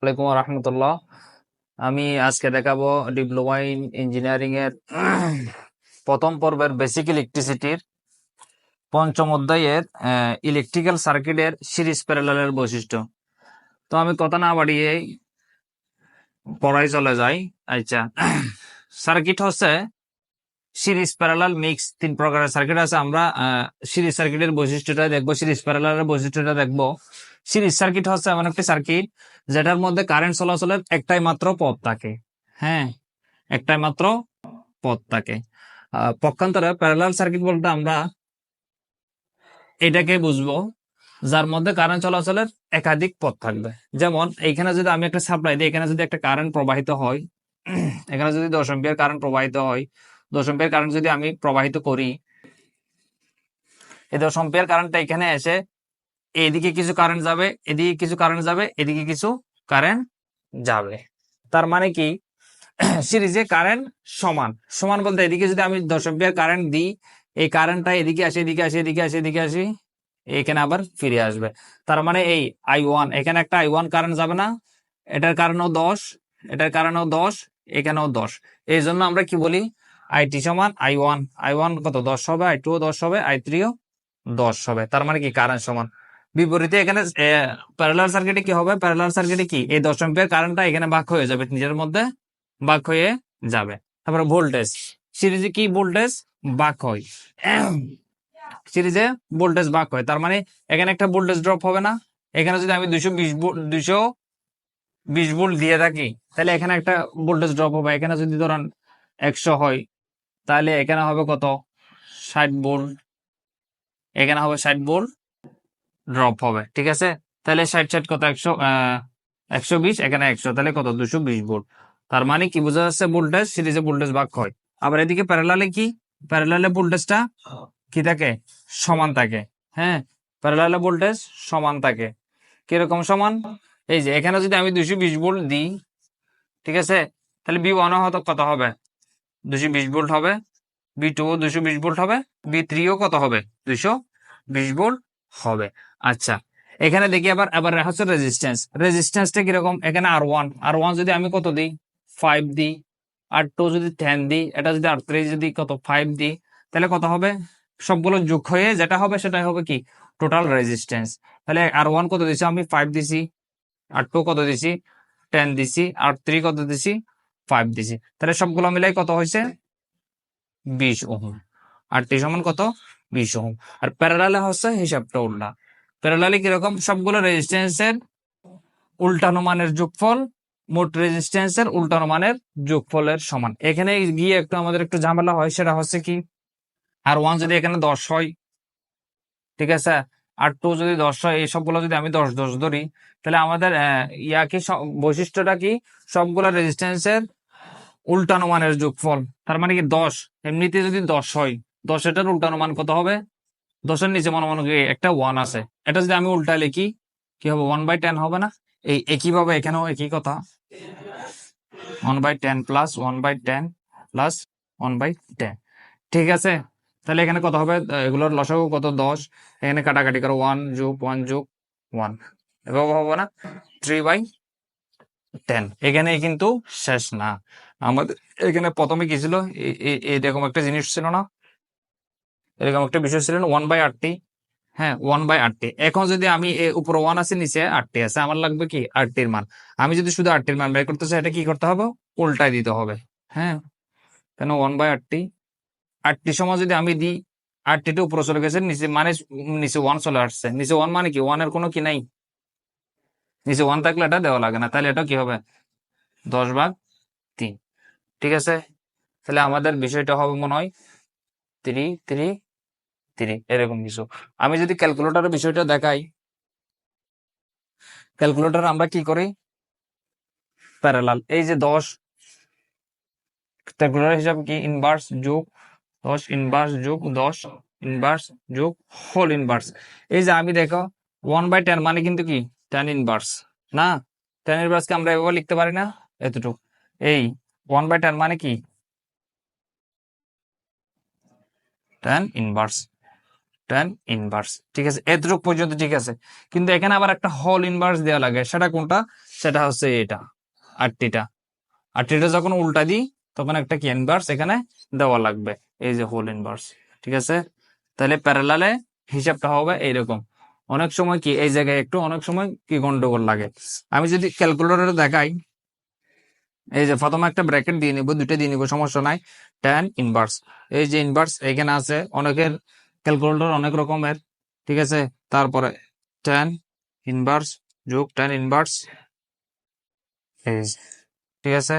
ওয়ালাইকুম রহমতুল্লাহ। আমি আজকে দেখাবো ডিপ্লোমা ইন ইঞ্জিনিয়ারিং এর প্রথম পর্বের বেসিক ইলেকট্রিসিটির পঞ্চম অধ্যায়ের ইলেকট্রিক্যাল সার্কিটের সিরিজ প্যারালালের বৈশিষ্ট্য। তো আমি কথা না বাড়িয়ে পড়াই চলে যাই। আচ্ছা সার্কিট হচ্ছে সিরিজ প্যারালাল মিক্স, তিন প্রকারের সার্কিট আছে। আমরা সিরিজ সার্কিটের বৈশিষ্ট্যটা দেখব, সিরিজ প্যারালালের বৈশিষ্ট্যটা দেখব। সিরিজ সার্কিট হচ্ছে এমন একটি সার্কিট যেটার মধ্যে কারেন্ট চলাচলের একটাই মাত্র পথ থাকে। হ্যাঁ একটাই মাত্র পথ থাকে। পক্ষান্তরে প্যারালাল সার্কিট বলতে আমরা এটাকে বুঝব, যার মধ্যে কারেন্ট চলাচলের একাধিক পথ থাকবে। যেমন, এইখানে যদি আমি একটা সাপ্লাই দিই, এখানে যদি একটা কারেন্ট প্রবাহিত হয়, এখানে যদি দশ এম্পিয়ার কারেন্ট প্রবাহিত হয়, দশ এম্পিয়ার কারেন্ট যদি আমি প্রবাহিত করি, এই দশ এম্পিয়ার কারেন্টটা এখানে এসে এদিকে কিছু কারেন্ট যাবে, এদিকে কিছু কারেন্ট যাবে, এদিকে কিছু কারেন্ট যাবে। তার মানে কি? সিরিজে কারেন্ট সমান। সমান বলতে এদিকে যদি আমি দশ এম্পিয়ার কারেন্ট দিই, এই কারেন্টটা এদিকে আসে এদিকে আসে এদিকে আসে, এদিকে আসি, এখানে আবার ফিরে আসবে। তার মানে এই আই ওয়ান এখানে একটা আই ওয়ান কারেন্ট যাবে না। এটার কারণেও দশ, এটার কারণেও দশ, এখানেও দশ। এই জন্য আমরা কি বলি? আই টি সমান আই ওয়ান আই ওয়ান কত? দশ হবে আই টু দশ হবে আই থ্রিও দশ হবে। তার মানে কি? কারেন্ট সমান। বিপরীতে এখানে প্যারালাল সার্কিটে কি হবে? প্যারালাল সার্কিটে কি? এই দশ এম্পিয়ার কারেন্টটা এখানে ভাগ হয়ে যাবে, নিজের মধ্যে ভাগ হয়ে যাবে। তারপরে ভোল্টেজ সিরিজে কি ভোল্টেজ ভাগ হয়। সিরিজে ভোল্টেজ ভাগ হয়। তার মানে এখানে একটা ভোল্টেজ ড্রপ হবে না। এখানে যদি আমি দুইশো বিশ দুইশো বিশ ভোল্ট দিয়ে থাকি, তাহলে এখানে একটা ভোল্টেজ ড্রপ হবে। এখানে যদি ধরেন একশো হয়, তাহলে এখানে হবে কত? ষাট ভোল্ট। এখানে হবে ষাট ভোল্ট। ড্রপ হবে, ঠিক আছে? তাহলে ষাট ষাট কত? একশো একশো বিশ, এখানে একশো, তাহলে কত? দুশো বিশ ভোল্ট। তার মানে কি বোঝা যাচ্ছে ভোল্টেজ? সিরিজে ভোল্টেজ ভাগ হয়। আবার এদিকে প্যারালালে কি? প্যারালালে ভোল্টেজটা কি থাকে? সমান থাকে। হ্যাঁ? প্যারালালে ভোল্টেজ সমান থাকে। কীরকম সমান? এই যে, এখানে যদি আমি দুশো বিশ ভোল্ট দিই, ঠিক আছে? তাহলে বি ওয়ান হয়তো কত হবে? দুশো বিশ ভোল্ট হবে। বি টু দুশো বিশ ভোল্ট হবে। বি থ্রিও কত হবে? দুশো বিশ ভোল্ট। হবে। আচ্ছা এখানে দেখি আবার আবার হচ্ছে রেজিস্ট্যান্স রেজিস্ট্যান্সটা কীরকম? এখানে আর ওয়ান আর ওয়ান যদি আমি কত দিই? ফাইভ দিই। আর টু যদি টেন দিই, এটা যদি আর থ্রি যদি কত? ফাইভ দিই, তাহলে কত হবে? সবগুলো যোগ হয়ে যেটা হবে সেটাই হবে কি? টোটাল রেজিস্ট্যান্স তাহলে আর ওয়ান কত দিছি? আমি ফাইভ দিছি। আর টু কত দিছি? টেন দিছি। আর থ্রি কত দিছি? ফাইভ দিছি। তাহলে সবগুলো মিলাই কত হয়েছে? বিশ ওহম। আর টি সমান কত? ওহম আর প্যারালালে হচ্ছে হিসাবটা উল্টা। প্যারালালে কীরকম? সবগুলো রেজিস্ট্যান্সের উল্টানো মানের যোগফল, মোট রেজিস্ট্যান্সের উল্টানো মানের যোগফলের সমান। এখানে গিয়ে একটু আমাদের একটু ঝামেলা হয়, সেটা হচ্ছে কি? আর ওয়ান যদি এখানে দশ হয়, ঠিক আছে? আর টু যদি দশ হয়, এই সবগুলো যদি আমি দশ দশ ধরি, তাহলে আমাদের ইয়া কি বৈশিষ্ট্যটা কি? সবগুলো রেজিস্ট্যান্সের উল্টানো মানের যোগফল। তার মানে কি দশ? এমনিতে যদি দশ হয় দশ এটার উল্টানো মান কত হবে? দশের নিচে মনে মনে একটা ওয়ান আছে। এটা যদি আমি উল্টা লিখি, কি হবে? ওয়ান বাই টেন হবে না? এই একইভাবে এখানেও একই কথা। One by ten plus one by ten plus one by ten ঠিক আছে? তাহলে এখানে কত হবে? এগুলোর লসাগু কত? দশ। এখানে কাটাকাটি করো ওয়ান যোগ ওয়ান যোগ ওয়ান এভাবে হবে না? থ্রি বাই টেন এখানে কিন্তু শেষ না। আমাদের এখানে প্রথমে কি ছিল? এরকম একটা জিনিস ছিল না? এরকম একটা বিষয় ছিল ওয়ান বাই আটটি হ্যাঁ ওয়ান বাই আটটি এখন যদি আমি উপরে ওয়ান আছে, নিচে আটটি আছে, আমার লাগবে কি আটটির মান। আমি যদি শুধু আটটির মান বের করতে চাই, এটা কি করতে হবে? উল্টাই দিতে হবে। হ্যাঁ কেন ওয়ান বাই আটটি আটটি সময় যদি আমি দিই আটটিটা উপরে চলে গেছে, নিচে মানে নিচে ওয়ান চলে আসছে। নিচে ওয়ান মানে কি? ওয়ানের কোনো কি নাই? নিচে ওয়ান থাকলে এটা দেওয়া লাগে না। তাহলে এটা কি হবে? দশ ভাগ তিন। ঠিক আছে? তাহলে আমাদের বিষয়টা হবে মনে হয় থ্রি থ্রি থ্রি এরকম কিছু। আমি যদি ক্যালকুলেটরের বিষয়টা দেখাই ক্যালকুলেটর আমরা কি করি? প্যারালাল এই যে দশ ক্যালকুলেটর হিসাবে কি? ইনভার্স যোগ দশ ইনভার্স যোগ দশ ইনভার্স যোগ হোল ইনভার্স এই যে আমি দেখো ওয়ান বাই টেন মানে কিন্তু কি? টেন ইনভার্স না? টেন ইনভার্সকে আমরা এভাবে লিখতে পারি না? এতটুকু। এই ওয়ান বাই টেন মানে কি? টেন ইনভার্স টেন ইনভার্স ঠিক আছে? এতটুকু পর্যন্ত ঠিক আছে। কিন্তু এখানে আবার একটা হোল ইনভার্স দেওয়া লাগে। সেটা কোনটা? সেটা হচ্ছে এটা আটটিটা আটটিটা যখন উল্টা দিই, তখন একটা কি ইনভার্স এখানে দেওয়া লাগবে। এই যে হোল ইনভার্স ঠিক আছে? তাহলে প্যারালালে হিসাবটা হবে এইরকম। অনেক সময় কি, এই জায়গায় একটু অনেক সময় কি গন্ডগোল লাগে। আমি যদি ক্যালকুলেটরে দেখাই, এই যে প্রথমে একটা ব্র্যাকেট দিয়ে নিব দুটো দিয়ে নিব, সমস্যা নাই। ট্যান ইনভার্স এই যে ইনভার্স এখানে আছে, অনেকের ক্যালকুলেটর অনেক রকমের, ঠিক আছে? তারপরে টেন ইনভার্স যোগ টেন ইনভার্স ঠিক আছে?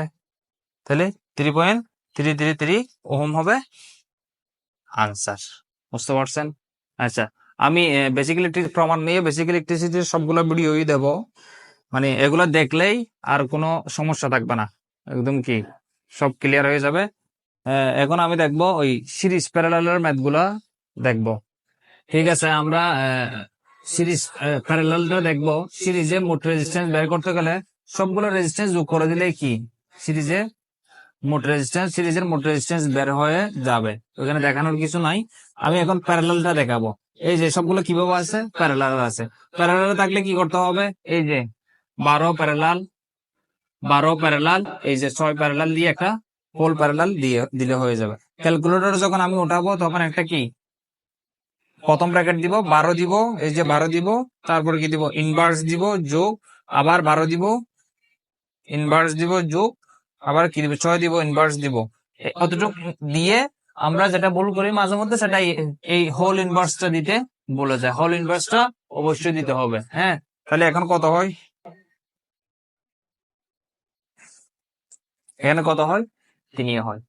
তাহলে three point three three three ohm হবে আনসার বুঝতে পারছেন? আচ্ছা আমি বেসিক ইলেকট্রিক প্রমাণ নিয়ে বেসিক ইলেকট্রিসিটির সবগুলো ভিডিওই দেব। মানে এগুলো দেখলেই আর কোনো সমস্যা থাকবে না। একদম কি? সব ক্লিয়ার হয়ে যাবে। এখন আমি দেখব ওই সিরিজ প্যারালালের ম্যাথগুলা দেখব। ঠিক আছে, আমরা সিরিজ প্যারালালটা দেখব। সিরিজে মোট রেজিস্ট্যান্স বের করতে গেলে সবগুলো রেজিস্ট্যান্স যোগ করে দিলে কি? সিরিজে মোট রেজিস্ট্যান্স সিরিজের মোট রেজিস্ট্যান্স বের হয়ে যাবে। ওখানে দেখানোর কিছু নাই। আমি এখন প্যারালালটা দেখাবো। এই যে সবগুলো কীভাবে আছে? প্যারালাল আছে। প্যারালাল থাকলে কি করতে হবে? এই যে বারো প্যারালাল বারো প্যারালাল এই যে ছয় প্যারালাল দিয়ে একটা হোল প্যারালাল দিয়ে দিলে হয়ে যাবে। ক্যালকুলেটর যখন আমি উঠাবো, তখন একটা কি? প্রথম ব্র্যাকেট দিব, বারো দিব, এই যে বারো দিব, তারপর কি দিব? ইনভার্স দিব, যোগ, আবার বারো দিব ইনভার্স দিব, যোগ, আবার কি দিব? ছয় দিব ইনভার্স দিব। অতটুকু দিয়ে আমরা যেটা ভুল করি মাঝে মধ্যে সেটা এই- হোল ইনভার্সটা দিতে বলে যায়। হোল ইনভার্সটা অবশ্যই দিতে হবে হ্যাঁ? তাহলে এখন কত হয়? এখানে কত হয়? তিনই হয়।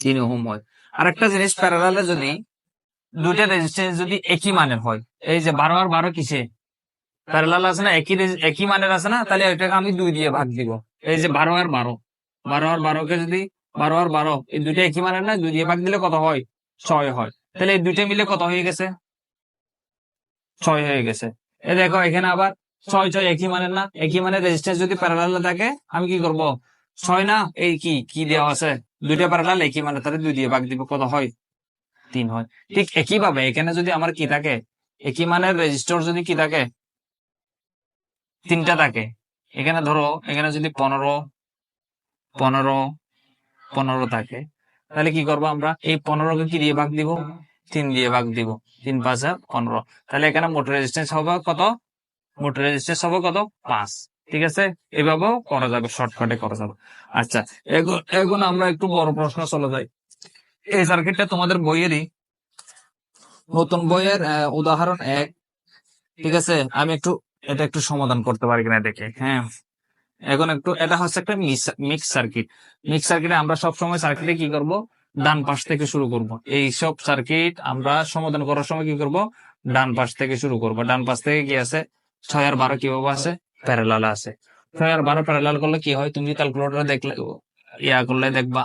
তিন ওহম হয়। আরেকটা জিনিস প্যারালালে যদি দুইটা রেজিস্ট্যান্স যদি একই মানের হয়, এই যে বারো আর বারো কিসে? প্যারালাল আছে না? একই একই মানের আছে না? তাহলে এটাকে আমি দুই দিয়ে ভাগ দিব। এই যে বারো আর বারো। বারো আর বারোকে যদি বারো আর বারো, এই দুইটা একই মানের না? দুই দিয়ে ভাগ দিলে কত হয়? ছয় হয়। তাহলে এই দুইটা মিলে কত হয়ে গেছে? ছয় হয়ে গেছে। এ দেখো, এখানে আবার ছয় ছয় একই মানের না? একই মানের রেজিস্ট্যান্স যদি প্যারালাল থাকে, আমি কি করব? ছয় না? এই কি? কি দেওয়া আছে? দুইটা প্যারালাল একই মানে তাহলে দুই দিয়ে ভাগ দিব, কত হয়? তিন হয়। ঠিক একই ভাবে এখানে যদি আমার কি থাকে একই মানের রেজিস্টার যদি কি থাকে তিনটা থাকে। এখানে ধরো এখানে যদি পনেরো পনেরো পনেরো থাকে তাহলে কি করব আমরা? এই পনেরোকে কি দিয়ে ভাগ দিব? তিন দিয়ে ভাগ দিব। তিন পাঁচ আর পনেরো। তাহলে এখানে মোট রেজিস্ট্যান্স হবে কত? মোট রেজিস্ট্যান্স হবে কত? পাঁচ। ঠিক আছে? এভাবেও করা যাবে শর্টকাটে করা যাবে। আচ্ছা এখন এখন আমরা একটু বড় প্রশ্ন চলে যাই। এই সার্কিটটা তোমাদের বইয়েরই নতুন বইয়ের উদাহরণ এক। ঠিক আছে? আমি একটু, এটা একটু সমাধান করতে পারি কিনা দেখে। হ্যাঁ। এখন একটু, এটা হচ্ছে একটা মিক্স সার্কিট মিক্স সার্কিটে আমরা সব সময় সার্কিটে কি করব? ডান পাশ থেকে শুরু করব। এই সব সার্কিট আমরা সমাধান করার সময় কি করব? ডান পাশ থেকে শুরু করব। ডান পাশ থেকে কি আছে? ছয় আর বারো কীভাবে আছে? প্যারালাল আছে। ছয় আর বারো প্যারালাল করলে কি হয়? তুমি ক্যালকুলেটর দেখলে, ইয়া করলে দেখবা।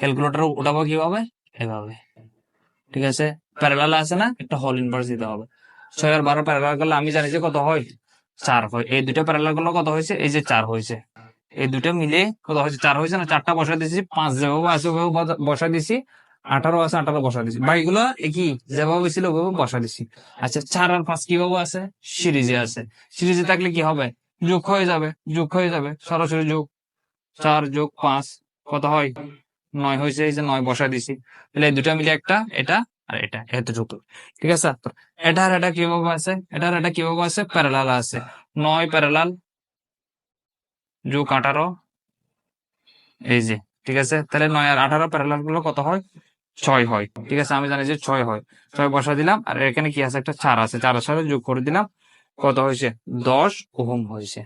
ক্যালকুলেটর উঠাবো কীভাবে? এভাবে। ঠিক আছে? প্যারালাল আছে না? একটা হল ইনভার্স দিতে হবে। ছয় আর বারো প্যারালাল করলে আমি জানি যে কত হয়? চার হয়। এই দুটো প্যারালাল করলে কত হয়েছে? এই যে চার হয়েছে। এই দুটো মিলে কত হয়েছে? চার হয়েছে না? চারটা বসা দিয়েছি। পাঁচ যেভাবে আছে, ওভাবে বসা- দিছি আঠারো আছে, আঠারো বসা দিছি বাকিগুলো একই। যেভাবে ছিল, ওভাবে বসা দিছি আচ্ছা চার আর পাঁচ কীভাবে আছে? সিরিজে আছে। সিরিজে থাকলে কি হবে? যোগ হয়ে যাবে। যোগ হয়ে যাবে। সরাসরি যোগ। চার যোগ পাঁচ কত হয়? নয় হয়েছে, এই যে নয় বসা দিছি। তাহলে এই দুটা মিলে একটা, এটা আর এটা এতটুকু ঠিক আছে? এটা আর এটা কীভাবে আছে? এটা আর এটা কীভাবে আছে? প্যারালাল আছে। নয় প্যারালাল যোগ আঠারো, এই যে, ঠিক আছে? তাহলে নয় আর আঠারো প্যারালালগুলো কত হয়? ছয় হয়। ঠিক আছে? আমি জানি যে ছয় হয়। ছয় বসা দিলাম, আর এখানে কি আছে? একটা চার আছে। চারের সাথে যোগ করে দিলাম, কত হয়েছে? দশ ওহম হয়েছে।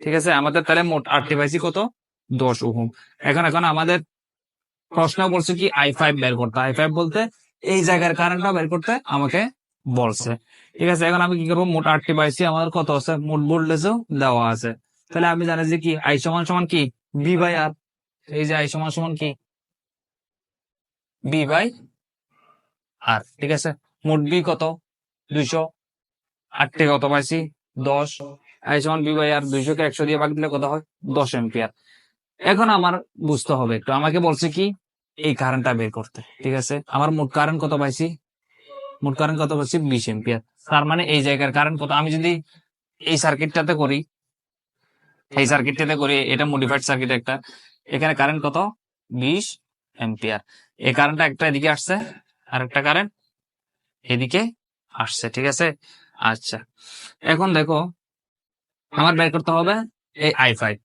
ঠিক আছে? আমাদের তাহলে মোট আটটি পাইছি কত? দশ ওহম। এখন এখন আমাদের প্রশ্ন বলছে কি আই ফাইভ বের করতে? আই ফাইভ বলতে এই জায়গার কারেন্টটা বের করতে আমাকে বলছে। ঠিক আছে, এখন আমি কি করব? মোট আটটি পাইছি আমাদের কত আছে? মোট ভোল্টেজও দেওয়া আছে। তাহলে আমি জানি যে কি আই সমান সমান কি? বি বাই আর এই যে আই সমান সমান কি? বি বাই আর ঠিক আছে? মোট বি কত? দুইশো। আটটি কত পাইছি? দশ। আই সমান বি বাই আর দুইশোকে একশো দিয়ে ভাগ দিলে কত হয়? দশ এম্পিয়ার এখন আমার বুঝতে হবে একটু। আমাকে বলছে কি এই কারেন্টটা বের করতে, ঠিক আছে? আমার মোট কারেন্ট কত পাইছি? মোট কারেন্ট কত পাইছি? বিশ এম্পিয়ার তার মানে এই জায়গার কারেন্ট কত? আমি যদি এই সার্কিটটাতে করি, এই সার্কিটটাতে করি, এটা মডিফাইড সার্কিট একটা, এখানে কারেন্ট কত? বিশ এম্পিয়ার এই কারেন্টটা একটা এদিকে আসছে, আর একটা কারেন্ট এদিকে আসছে, ঠিক আছে? আচ্ছা এখন দেখো, আমার বের করতে হবে এই আই ফাইভ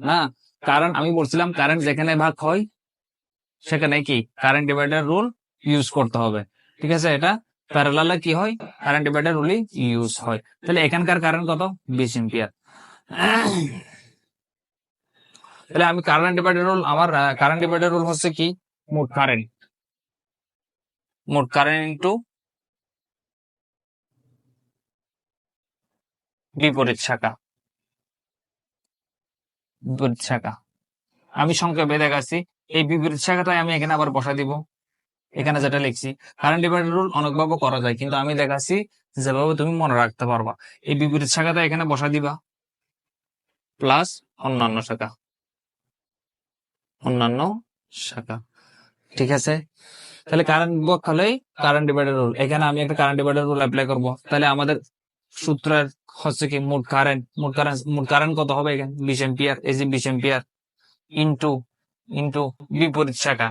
না, কারণ আমি বলছিলাম কারেন্ট যেখানে ভাগ হয় সেখানে কি কারেন্ট ডিভাইডার রুল ইউজ করতে হবে। ঠিক আছে, এটা প্যারালালে কি হয়? কারেন্ট ডিভাইডার রুলই ইউজ হয়। তাহলে এখানকার কারেন্ট কত? বিশ এম্পিয়ার তাহলে আমি কারেন্ট ডিভাইডার রুল আমার কারেন্ট ডিভাইডার রুল হচ্ছে কি? মোট কারেন্ট মোট কারেন্ট ইন্টু বিপরীত শাখা। বিপরীত শাখা। আমি সংক্ষেপে দেখাচ্ছি। এই বিপরীত শাখাটাই আমি এখানে আবার বসা দিব। এখানে যেটা লিখছি কারেন্ট ডিভাইডার রুল অনেকভাবে করা যায়, কিন্তু আমি দেখাচ্ছি যেভাবে তুমি মনে রাখতে পারবা। এই বিপরীত শাখাটা এখানে বসা দিবা প্লাস অন্যান্য শাখা। অন্যান্য শাখা। ঠিক আছে? তাহলে কারেন্ট বক হলেই কারেন্ট ডিভাইডার রুল এখানে আমি একটা কারেন্ট ডিভাইডার রুল অ্যাপ্লাই করব। তাহলে আমাদের সূত্রের হচ্ছে কি, মোট কারেন্ট মোট কারেন্ট মোট কারেন্ট কত হবে এখানে? বিশ এম্পিয়ার এই যে বিশ এম্পিয়ার ইন্টু ইন্টু বিপরীত শাখা।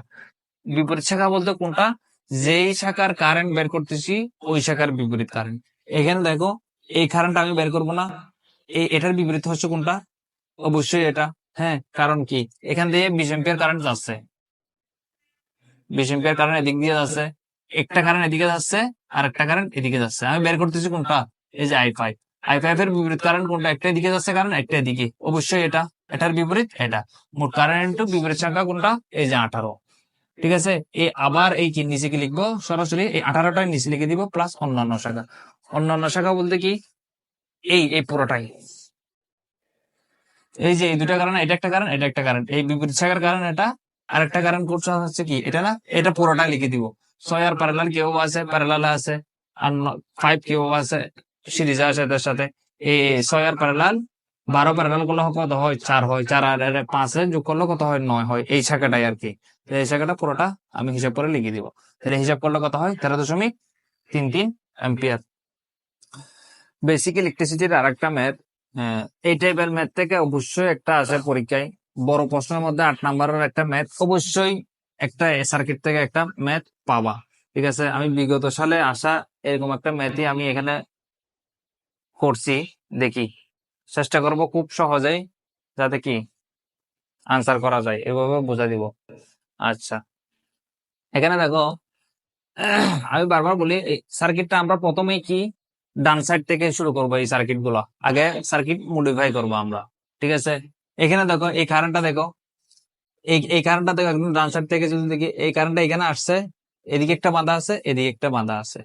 বিপরীত শাখা বলতে কোনটা? যেই শাখার কারেন্ট বের করতেছি, ওই শাখার বিপরীত কারেন্ট এখানে দেখো, এই কারেন্ট আমি বের করব না। এটার বিপরীত হচ্ছে কোনটা? অবশ্যই এটা। হ্যাঁ কারণ কি? এখান দিয়ে বিশ এম্পিয়ার কারেন্ট যাচ্ছে। বিশ এম্পিয়ার কারেন্ট এদিক দিয়ে যাচ্ছে। একটা কারেন্ট এদিকে যাচ্ছে আর একটা কারেন্ট এদিকে যাচ্ছে। আমি বের করতেছি কোনটা? এই যে আই ফাইভ আই ফাইভ এর বিপরীত কারেন্ট কোনটা? একটা দিকে যাচ্ছে কারেন্ট একটা দিকে। অবশ্যই এটা, এটার বিপরীত এটা। মোট কারেন্ট বিপরীত সংখ্যা কোনটা? এই যে আঠারো। ঠিক আছে? এই আবার এই কি নিচে কি লিখব? সরাসরি এই আঠারোটা নিচে লিখে দিব প্লাস অন্যান্য শাখা। অন্যান্য শাখা বলতে কি? এই এই পুরোটাই। এই যে এই দুটা কারণ এটা একটা কারণ এটা একটা কারণ এই বিপরীত শাখার কারণ এটা, আরেকটা কারণ করছে হচ্ছে কি? এটা না? এটা পুরোটা লিখে দিব। ছয় আর প্যারালাল কেউ আছে? প্যারালাল আছে। আর ফাইভ কেউ আছে? সিরিজে আছে এদের সাথে। এই ছয় আর প্যারালাল বারো প্যারালাল করলে কত হয়? চার হয়। চার আর পাঁচে যোগ করলে কত হয়? নয় হয়। এই শাখাটাই আর কি? এই শাখাটা পুরোটা আমি হিসাব করে লিখে দিব। তাহলে হিসাব করলে কত হয়? তেরো দশমিক তিন তিন অ্যাম্পিয়ার বেসিক ইলেকট্রিসিটির আর একটা ম্যাথ এই টাইপের ম্যাথ থেকে অবশ্যই একটা আসে পরীক্ষায় বড় প্রশ্নের মধ্যে আট নাম্বারের একটা ম্যাথ অবশ্যই একটা সার্কিট থেকে একটা ম্যাথ পাবা। ঠিক আছে? আমি বিগত সালে আসা এরকম একটা ম্যাথই আমি এখানে করছি, দেখি। চেষ্টা করব খুব সহজেই যাতে কি আনসার করা যায়, এভাবে বোঝা দিব। আচ্ছা। এখানে দেখো, আমি বারবার বলি, এই সার্কিটটা আমরা প্রথমেই কি ডান সাইড থেকে শুরু করব এই সার্কিটগুলো আগে সার্কিট মডিফাই করব আমরা, ঠিক আছে? এখানে দেখো, এই কারেন্টটা দেখো, এই এই কারেন্টটা দেখো, একদম ডান সাইড থেকে যদি দেখি, এই কারেন্টটা এখানে আসছে, এদিকে একটা বাঁধা আছে, এদিকে একটা বাঁধা আছে।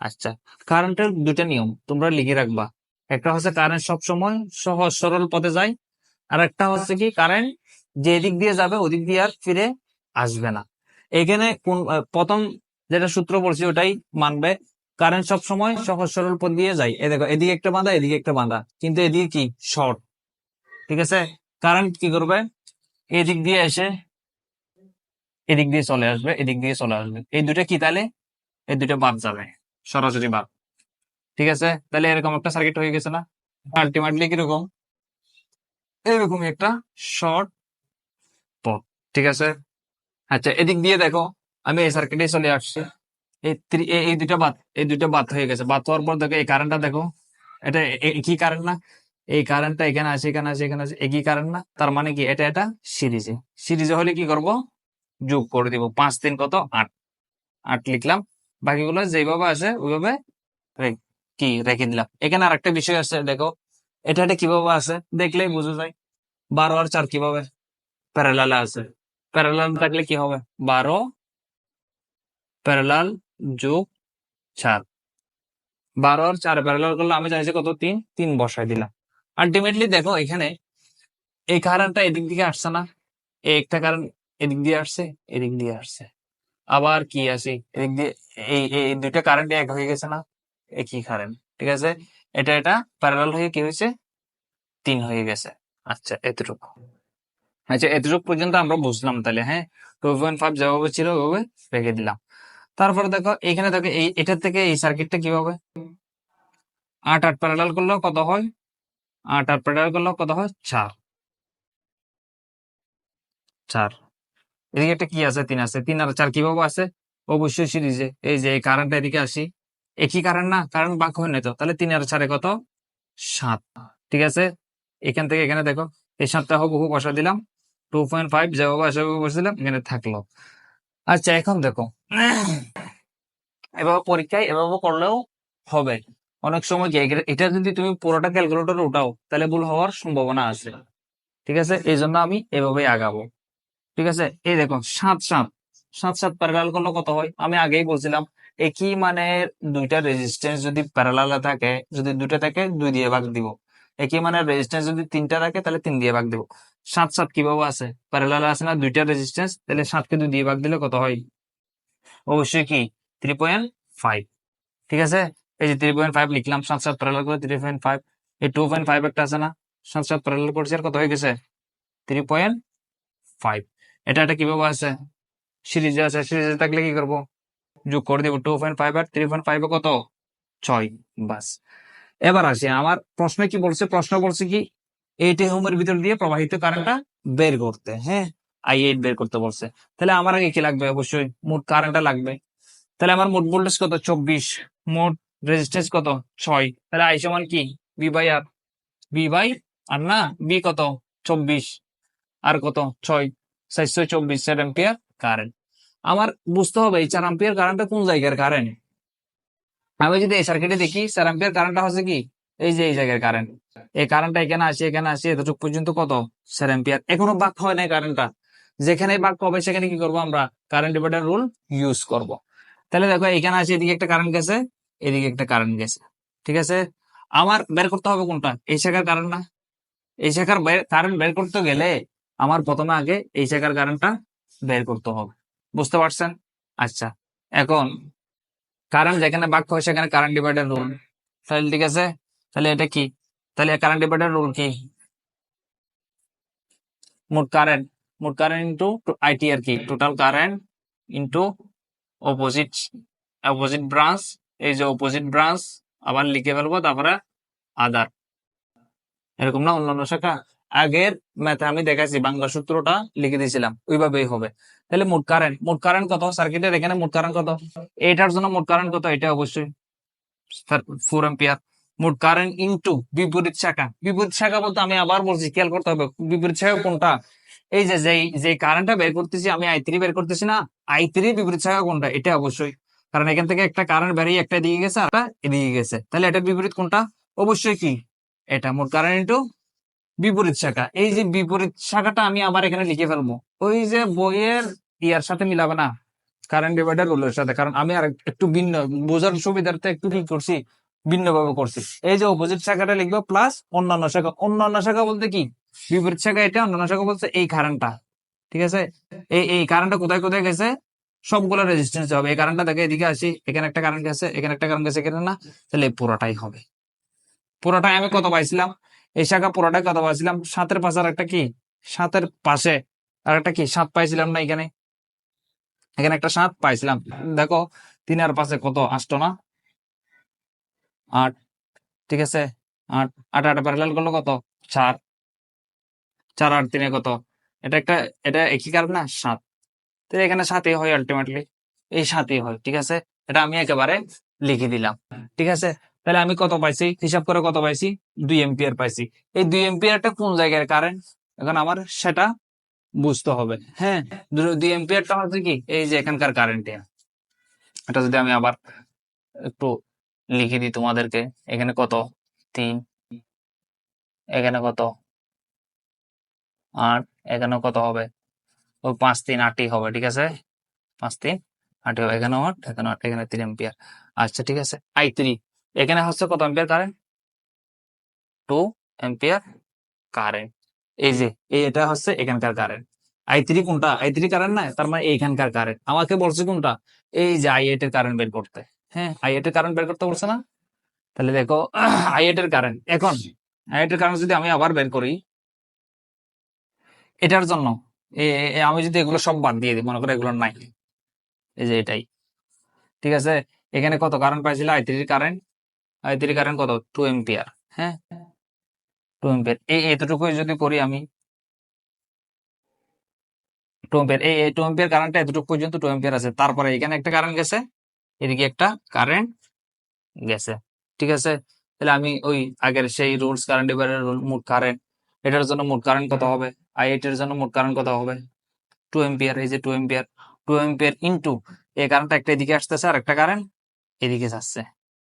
আচ্ছা কারেন্টের দুটা নিয়ম তোমরা লিখে রাখবা। একটা হচ্ছে কারেন্ট সব সময় সহজ, সরল পথে যায়। আর একটা হচ্ছে কি কারেন্ট যে দিক দিয়ে যাবে, ওদিক দিয়ে আর ফিরে আসবে না। এখানে কোন প্রথম যেটা সূত্র পড়ছি ওটাই মানবে। কারেন্ট সব সময় সহজ, সরল পথ দিয়ে যায়। এ দেখো, এদিকে একটা বাঁধা, এদিকে একটা বাঁধা। কিন্তু এদিকে কি? শর্ট ঠিক আছে? কারেন্ট কি করবে? এদিক দিয়ে এসে এদিক দিয়ে চলে আসবে, এদিক দিয়ে চলে আসবে। এই দুটো কি তাহলে? এই দুটো বাদ যাবে, সরাসরি বাদ ঠিক আছে? তাহলে এরকম একটা সার্কিট হয়ে গেছে না? আলটিমেটলি কীরকম? এরকমই একটা শর্ট পথ ঠিক আছে? আচ্ছা এদিক দিয়ে দেখো, আমি এই সার্কিটে চলে আসছি। এই এই- দুইটা বাদ, এই দুইটা বাদ হয়ে গেছে। বাদ হওয়ার পর দেখো, এই কারেন্টটা দেখো, এটা কি কারেন্ট না? এই কারেন্টটা এখানে আছে এখানে আছে এখানে আছে, একই কারেন্ট না? তার মানে কি? এটা এটা সিরিজে সিরিজে হলে কি করব? যোগ করে দিব। পাঁচ, তিন, কত? আট। আট লিখলাম। বাকিগুলো যেভাবে আছে ওইভাবে কি রেখে দিলাম। এখানে আর একটা বিষয় আছে, দেখো এটা এটা কীভাবে আছে, দেখলেই বোঝা যায়। বারো আর চার কীভাবে প্যারালাল আছে? প্যারালাল থাকলে কি হবে? বারো প্যারালাল যোগ চার। বারো আর চার প্যারালাল করলে আমি যে কত? তিন। তিন বসাই দিলাম। আলটিমেটলি দেখো, এখানে এই কারেন্টটা এদিক দিকে আসছে না। এই একটা কারেন্ট এদিক দিয়ে আসছে, এদিক দিয়ে আসছে। আবার কি আছে? এদিক দিয়ে এই এই দুইটা কারেন্ট এক হয়ে গেছে না? একই কারেন্ট ঠিক আছে? এটা এটা প্যারালাল হয়ে কি হয়েছে? তিন হয়ে গেছে। আচ্ছা এতটুকু। আচ্ছা এতটুকু পর্যন্ত আমরা বুঝলাম তাহলে হ্যাঁ? টু পয়েন্ট ফাইভ যেভাবে ছিল ওইভাবে রেখে দিলাম। তারপরে দেখো, এখানে দেখো, এই, এটার থেকে এই সার্কিটটা কীভাবে? আট আট প্যারালাল করলেও কত হয়? আট আর প্যারালাল করলেও কত হয়? চার। চার। এদিকে একটা কি আছে? তিন আছে। তিন আর চার কীভাবে আছে? অবশ্যই সিরিজে। এই যে, এই কারেন্টটা এদিকে আসি। একই কারণ না? কারণ বাক হয় না তো। তাহলে তিন আর চারে কত? সাত। ঠিক আছে? এখান থেকে এখানে দেখো। এই সাতটা হুবহু বসা দিলাম। টু পয়েন্ট ফাইভ যেভাবে সেভাবে বসে দিলাম এখানে থাকল। আচ্ছা এখন দেখো। এভাবে পরীক্ষায় এভাবে করলেও হবে। অনেক সময় এটা যদি তুমি পুরোটা ক্যালকুলেটরে উঠাও, তাহলে ভুল হওয়ার সম্ভাবনা আছে। ঠিক আছে? এই জন্য আমি এভাবেই আগাবো। ঠিক আছে? এই দেখো, সাত সাত। সাত সাত প্যারালাল করলে কত হয়? আমি আগেই বলছিলাম। একই মানে দুইটা রেজিস্ট্যান্স যদি প্যারালাল থাকে, যদি দুইটা থাকে, দুই দিয়ে ভাগ দিব। একই মানে রেজিস্ট্যান্স যদি তিনটা থাকে, তাহলে তিন দিয়ে ভাগ দিব। সাত সাত কীভাবে আছে? প্যারালাল আছে না দুইটা রেজিস্ট্যান্স তাহলে সাতকে দুই দিয়ে ভাগ দিলে কত হয়? অবশ্যই কি? থ্রি পয়েন্ট ফাইভ ঠিক আছে? এই যে থ্রি পয়েন্ট ফাইভ লিখলাম, সাত সাত প্যারালাল করে থ্রি পয়েন্ট ফাইভ এই টু পয়েন্ট ফাইভ একটা আছে না? সাত সাত প্যারালাল করছে আর কত হয়ে গেছে? থ্রি পয়েন্ট ফাইভ এটা একটা কীভাবে আছে? সিরিজে আছে, সিরিজে থাকলে কি করব? যোগ করে দিব টু পয়েন্ট ফাইভ আর থ্রি পয়েন্ট ফাইভ কত ছয়, বাস। এবার আসি, আমার প্রশ্ন কি বলছে? প্রশ্ন বলছে কি এইট হোমের ভিতর দিয়ে প্রবাহিত কারেন্টটা বের করতে হ্যাঁ? আই এইট বের করতে বলছে। তাহলে আমার আগে কি লাগবে? অবশ্যই মোট কারেন্টটা লাগবে। তাহলে আমার মোট ভোল্টেজ কত? চব্বিশ। মোট রেজিস্ট্যান্স কত? ছয়। তাহলে আই সমান কি? V by R V by R না? বি কত? চব্বিশ। আর কত? ছয়। চারশো চব্বিশ চার অ্যাম্পিয়ার কারেন্ট আমার বুঝতে হবে এই চার অ্যাম্পিয়ার কারেন্টটা কোন জায়গার কারেন্ট আমি যদি এই সার্কিটে দেখি চার অ্যাম্পিয়ার কারেন্টটা হচ্ছে কি? এই যে এই জায়গার কারেন্ট এই কারেন্টটা এখানে আসে এখানে আসে এতটুকু পর্যন্ত কত? চার অ্যাম্পিয়ার এখনও বাক হয় না কারেন্টটা যেখানে বাক হবে, সেখানে কি করব আমরা? কারেন্ট ডিভাইডার রুল ইউজ করব। তাহলে দেখো, এখানে আসে এদিকে একটা কারেন্ট গেছে, এদিকে একটা কারেন্ট গেছে। ঠিক আছে? আমার বের করতে হবে কোনটা? এই শাখার কারেন্ট না এই শাখার কারেন্ট বের করতে গেলে আমার প্রথমে আগে এই শাখার কারেন্টটা বের করতে হবে। বুঝতে পারছেন? আচ্ছা এখন কারেন্ট যেখানে বাক্য হয় সেখানে কারেন্ট ডিভাইডার রুল তাহলে ঠিক আছে? তাহলে এটা কি? তাহলে কারেন্ট ডিভাইডার রুল কি? মোট কারেন্ট মোট কারেন্ট ইন্টু আইটি আর কি? Total current into opposite opposite branch এই যে অপোজিট ব্রাঞ্চ আবার লিখে ফেলব, তারপরে আদার এরকম না? অন্যান্য শাখা? আগের ম্যাথে আমি দেখাইছি, বাংলা সূত্রটা লিখে দিয়েছিলাম, ওইভাবেই হবে। তাহলে মোট কারেন্ট মোট কারেন্ট কত? সার্কিটের এখানে মোট কারেন্ট কত? এটার জন্য মোট কারেন্ট কত? এটা অবশ্যই। ফোর এম্পিয়ার মোট কারেন্ট ইনটু বিপরীত শাখা। বিপরীত শাখা বলতে আমি আবার বলছি, খেয়াল করতে হবে, বিপরীত শাখা কোনটা? এই যে যে কারেন্টটা বের করতেছি, আমি আই থ্রি বের করতেছি না। আই থ্রি বিপরীত শাখা কোনটা? এটা অবশ্যই। কারণ এখান থেকে একটা কারেন্ট বেরিয়ে একটা এদিকে গেছে, আর একটা এদিকে গেছে। তাহলে এটা বিপরীত কোনটা? অবশ্যই কি? এটা মোট কারেন্ট ইনটু বিপরীত শাখা। এই যে বিপরীত শাখাটা আমি আবার এখানে লিখে ফেলব। ওই যে বইয়ের ইয়ার সাথে মিলাবে না। কারেন্ট ডিভাইডার রোলের সাথে। কারণ আমি আর একটু ভিন্ন, বোঝার সুবিধার্থে একটু কি করছি? ভিন্ন ভাবে করছি। এই যে অপোজিট শাখাটা লিখব প্লাস অন্যান্য শাখা। অন্যান্য শাখা বলতে কি? বিপরীত শাখা এটা, অন্যান্য শাখা বলতে এই কারেন্টটা ঠিক আছে? এই এই কারেন্টটা কোথায় কোথায় গেছে? সবগুলো রেজিস্ট্যান্স হবে। এই কারেন্টটা দেখে এদিকে আসি। এখানে একটা কারেন্ট গেছে, এখানে একটা কারেন্ট গেছে, এখানে না। তাহলে পুরোটাই হবে। পুরোটাই আমি কত পাইছিলাম? এই শাখা পুরোটাই কত পাইছিলাম সাতের পাশে আর একটা কি? সাতের পাশে আর একটা কি? সাত পাইছিলাম না এখানে। এখানে একটা সাত পাইছিলাম। দেখো তিন আর পাশে কত? আসতো না? আট। ঠিক আছে? আট। আট আট প্যারালাল করল কত? চার। চার, আট, তিনে কত? এটা একটা, এটা একই কারণ না? সাত। তো এখানে সাতই হয় আলটিমেটলি এই সাতই হয়, ঠিক আছে? এটা আমি একেবারে লিখে দিলাম। ঠিক আছে? তাহলে আমি কত পাইছি? হিসাব করে কত পাইছি? দুই এম্পিয়ার পাইছি। এই দুই এম্পিয়ারটা কোন জায়গার কারেন্ট এখন আমার সেটা বুঝতে হবে। হ্যাঁ? দুই এম্পিয়ারটা হচ্ছে কি? এই যে এখানকার কারেন্ট এটা যদি আমি আবার একটু লিখে দিই তোমাদেরকে, এখানে কত? তিন। এখানে কত? আট। এখানে কত হবে? ও পাঁচ তিন আটই হবে, ঠিক আছে? পাঁচ তিন আটই হবে। এখানে আট এখানে আট, এখানে তিন এম্পিয়ার আচ্ছা ঠিক আছে। আই থ্রি এখানে হচ্ছে কত ampere current two ampere current এই যে এটা হচ্ছে এখানকার কারেন্ট আই থ্রি কোনটা? আই থ্রি কারেন্ট না? তার মানে এইখানকার কারেন্ট আমাকে বলছে কোনটা? এই যে আই এইট এর কারেন্ট বের করতে। হ্যাঁ আই এইট এর কারেন্ট বের করতে বলছে না? তাহলে দেখো আই এইট এর কারেন্ট এখন আই এইট এর কারেন্ট যদি আমি আবার বের করি, এটার জন্য আমি যদি এগুলো সব বাদ দিয়ে দিই, মনে করো এগুলো নাই। এই যে এটাই। ঠিক আছে? এখানে কত কারেন্ট পাইছিল? আই থ্রির কারেন্ট আই থ্রি কারেন্ট কত? টু এম্পিয়ার হ্যাঁ? টু এম্পিয়ার এই এতটুকু যদি করি আমি টু এম্পিয়ার এই টু এম্পিয়ার কারেন্টটা এতটুকু পর্যন্ত টু এম্পিয়ার আছে। তারপরে এখানে একটা কারেন্ট গেছে, এদিকে একটা কারেন্ট গেছে, ঠিক আছে? তাহলে আমি ওই আগের সেই রুলস কারেন্ট ডিভাইডার রুল মোট কারেন্ট এটার জন্য মোট কারেন্ট কত হবে? আই এটার জন্য মোট কারেন্ট কত হবে? টু এম্পিয়ার এই যে two ampere two ampere into এই কারেন্টটা একটা এদিকে আসতেছে আর একটা কারেন্ট এদিকে যাচ্ছে।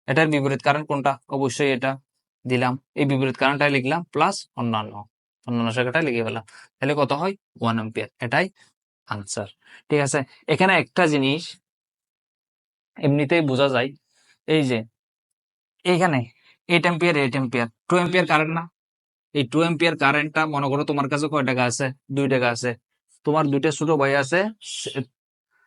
এটার বিপরীত কারেন্ট কোনটা? অবশ্যই এটা দিলাম। এই বিপরীত কারেন্টটা লিখলাম প্লাস অন্যান্য। অন্যান্য শাখাটা লিখে ফেলাম তাহলে কত হয়? ওয়ান এম্পিয়ার এটাই আনসার ঠিক আছে? এখানে একটা জিনিস এমনিতেই বোঝা যায়, এই যে এইখানে eight ampere eight ampere two ampere current না? এই টু এম্পিয়ার কারেন্টটা মনে করো তোমার কাছে কয় টাকা আছে? দুই টাকা আছে। তোমার দুইটা ছোট ভাই আছে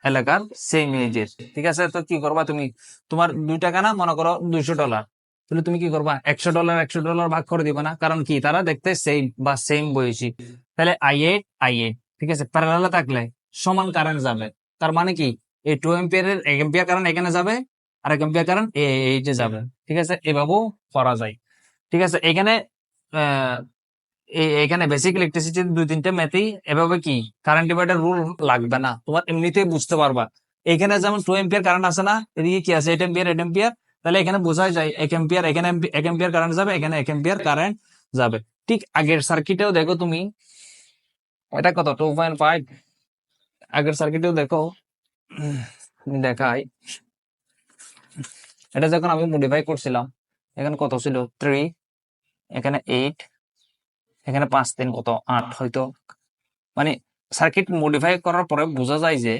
এলাকার সেম এজের ঠিক আছে? তো কি করবা তুমি? তোমার দুই টাকা না, মনে করো দুইশো ডলার তাহলে তুমি কি করবা? একশো ডলার একশো ডলার ভাগ করে দিবা না? কারণ কি? তারা দেখতে সেম বা সেম বয়সী। তাহলে আই এইট আই এইট ঠিক আছে? প্যারালালে থাকলে সমান কারেন্ট যাবে। তার মানে কি? এই টু এম্পিয়ারের এক এম্পিয়ার কারেন্ট এখানে যাবে আর এক এম্পিয়ার কারেন্ট এইটে যাবে। ঠিক আছে? এভাবেও করা যায়। ঠিক আছে? এখানে এই- এখানে বেসিক ইলেকট্রিসিটি দুই তিনটে ম্যাথেই এভাবে কি? কারেন্ট ডিভাইডার রুল লাগবে না। তোমার এমনিতেই বুঝতে পারবা। এখানে যেমন টু এম্পিয়ার কারেন্ট আছে না, এদিকে কি আছে? এইট এম্পিয়ার এইট এম্পিয়ার তাহলে এখানে বোঝাই যায়, এক এম্পিয়ার এখানে এক এম্পিয়ার কারেন্ট যাবে, এখানে এক এম্পিয়ার কারেন্ট যাবে। ঠিক আগের সার্কিটেও দেখো তুমি, এটা কত? টু পয়েন্ট ফাইভ আগের সার্কিটেও দেখো দেখাই। এটা যখন আমি মডিফাই করছিলাম, এখানে কত ছিল? থ্রি এখানে এইট এখানে পাঁচ তিন কত? আট হয়তো। মানে সার্কিট মডিফাই করার পরে বোঝা যায় যে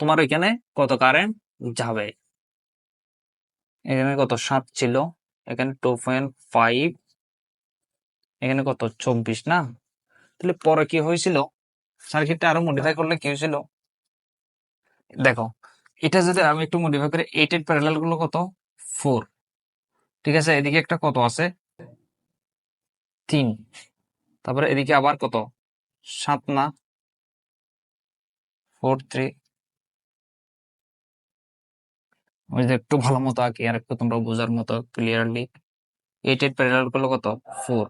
তোমার এখানে কত কারেন্ট যাবে। এখানে কত? সাত ছিল। এখানে টু পয়েন্ট ফাইভ এখানে কত? চব্বিশ, না? তাহলে পরে কি হয়েছিল? সার্কিটটা আরও মডিফাই করলে কি হয়েছিল? দেখো, এটা যদি আমি একটু মডিফাই করি এইট এর প্যারালালগুলো কত? ফোর ঠিক আছে? এদিকে একটা কত আছে? তিন। তারপরে এদিকে আবার কত? সাত না? Four three. ওই যে একটু ভালো মতো আঁকি, আর একটু তোমরা বোঝার মতো ক্লিয়ারলি এইট এইট প্যারালাল করলে কত? ফোর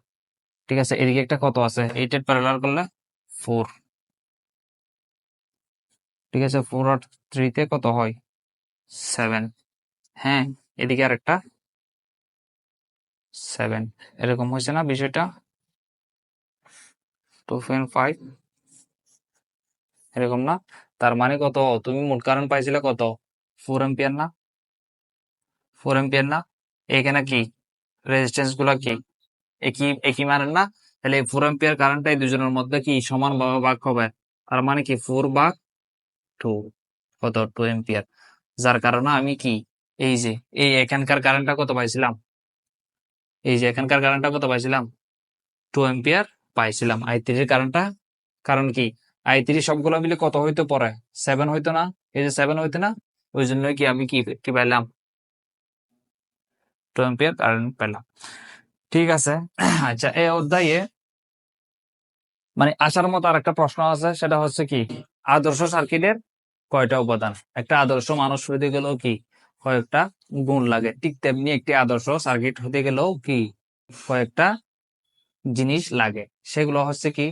ঠিক আছে, এদিকে একটা কত আছে? এইট এইট প্যারালাল করলে ফোর ঠিক আছে ফোর আর থ্রিতে কত হয়? সেভেন হ্যাঁ এদিকে আর একটা সেভেন এরকম হয়েছে না বিষয়টা? টু ফাইভ এরকম না? তার মানে কত? তুমি মোট কারেন্ট পাইছিলে কত? ফোর এম্পিয়ার না? ফোর এম্পিয়ার না? এখানে কি? রেজিস্ট্যান্সগুলা কি? একই একই মানের না? তাহলে ফোর এম্পিয়ার কারেন্টটা এই দুজনের মধ্যে কি সমান ভাগ হবে? তার মানে কি ফোর ভাগ টু কত? টু এম্পিয়ার যার কারণে আমি কি? এই যে, এই এখানকার কারেন্টটা কত পাইছিলাম? এই যে এখানকার কারেন্টটা কত পাইছিলাম? টু এম্পিয়ার পাইছিলাম। আই থ্রির কারেন্টটা কারণ কি? আই থ্রি সবগুলো মিলে কত হইতে পরে? সেভেন হইতো না। এই যে সেভেন হইতো না, ওই জন্যই কি আমি কি কি পাইলাম? টু এম্পিয়ার কারেন্ট পেলাম ঠিক আছে। আচ্ছা এই অধ্যায়ে মানে আসার মতো আর একটা প্রশ্ন আছে, সেটা হচ্ছে কি? আদর্শ সার্কিটের কয়টা উপাদান একটা আদর্শ মানুষ হইতে গেলেও কি কয়েকটা গুণ লাগে। ঠিক তেমনি একটি আদর্শ সার্কিট হতে গেলেও কি? কয়েকটা জিনিস লাগে। সেগুলো হচ্ছে কি?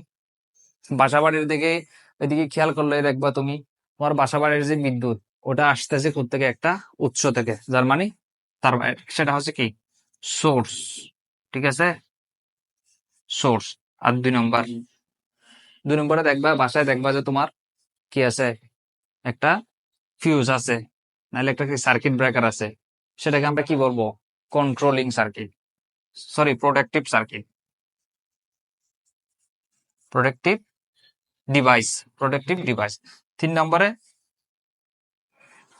বাসা বাড়ির দিকে ওইদিকে খেয়াল করলে দেখবা তুমি, তোমার বাসা বাড়ির যে বিদ্যুৎ, ওটা আসতেছে থেকে একটা উৎস থেকে। যার মানে তার মানে সেটা হচ্ছে কি? সোর্স ঠিক আছে? সোর্স আর দুই নম্বর। দুই নম্বরে দেখবা, বাসায় দেখবা যে তোমার কি আছে? একটা ফিউজ আছে। নাহলে একটা সার্কিট ব্রেকার আছে। সেটাকে আমরা কি বলব? Controlling circuit sorry protective circuit protective device protective device তিন নম্বরে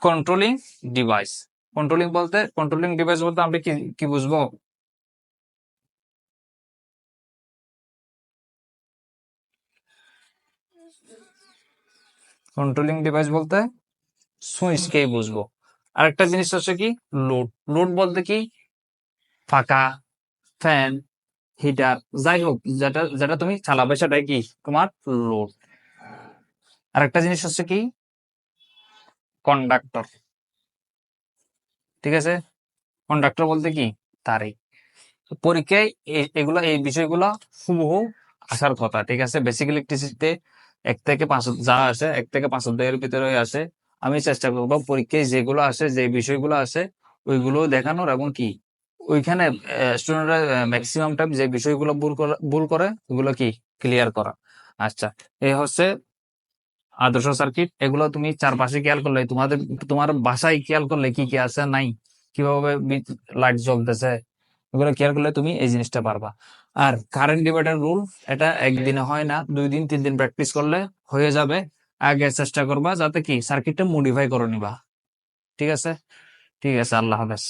কন্ট্রোলিং ডিভাইস কন্ট্রোলিং বলতে কন্ট্রোলিং ডিভাইস বলতে আমরা কি কি বুঝব? কন্ট্রোলিং ডিভাইস বলতে সুইচকেই বুঝব। আরেকটা জিনিস হচ্ছে কি? লোড লোড বলতে কি? ফাঁকা ফ্যান হিটার যাই হোক, যেটা যেটা তুমি চালাবে সেটাই কি? তোমার লোড আরেকটা জিনিস হচ্ছে কি? কন্ডাক্টর ঠিক আছে? কন্ডাক্টর বলতে কি? তারই পরীক্ষায় এগুলা, এই বিষয়গুলো হুবহু আসার কথা, ঠিক আছে? বেসিক ইলেকট্রিসিটিতে এক থেকে পাঁচ যা আসে, এক থেকে পাঁচ অধ্যায়ের ভিতরে আসে। আমি চেষ্টা করব পরীক্ষায় যেগুলো আসে যে বিষয়গুলো আসে ওইগুলো দেখানোর এবং কি? ওইখানে স্টুডেন্টরা ম্যাক্সিমাম টাইম যে বিষয়গুলো ভুল করে ভুল করে, ওগুলো কি? ক্লিয়ার করা। আচ্ছা এই হচ্ছে আদর্শ সার্কিট এগুলো তুমি চারপাশে খেয়াল করলে, তোমাদের, তোমার বাসায় খেয়াল করলে কি কি আছে, নাই? কীভাবে লাইট জ্বলতেছে? এগুলো খেয়াল করলে তুমি এই জিনিসটা পারবা। আর কারেন্ট ডিভাইডার রুল এটা একদিনে হয় না, দুই দিন, তিন দিন প্র্যাকটিস করলে হয়ে যাবে। আগে চেষ্টা করবা যাতে কি সার্কিটটা মডিফাই করে নিবা। ঠিক আছে? ঠিক আছে, আল্লাহ হাফেজ।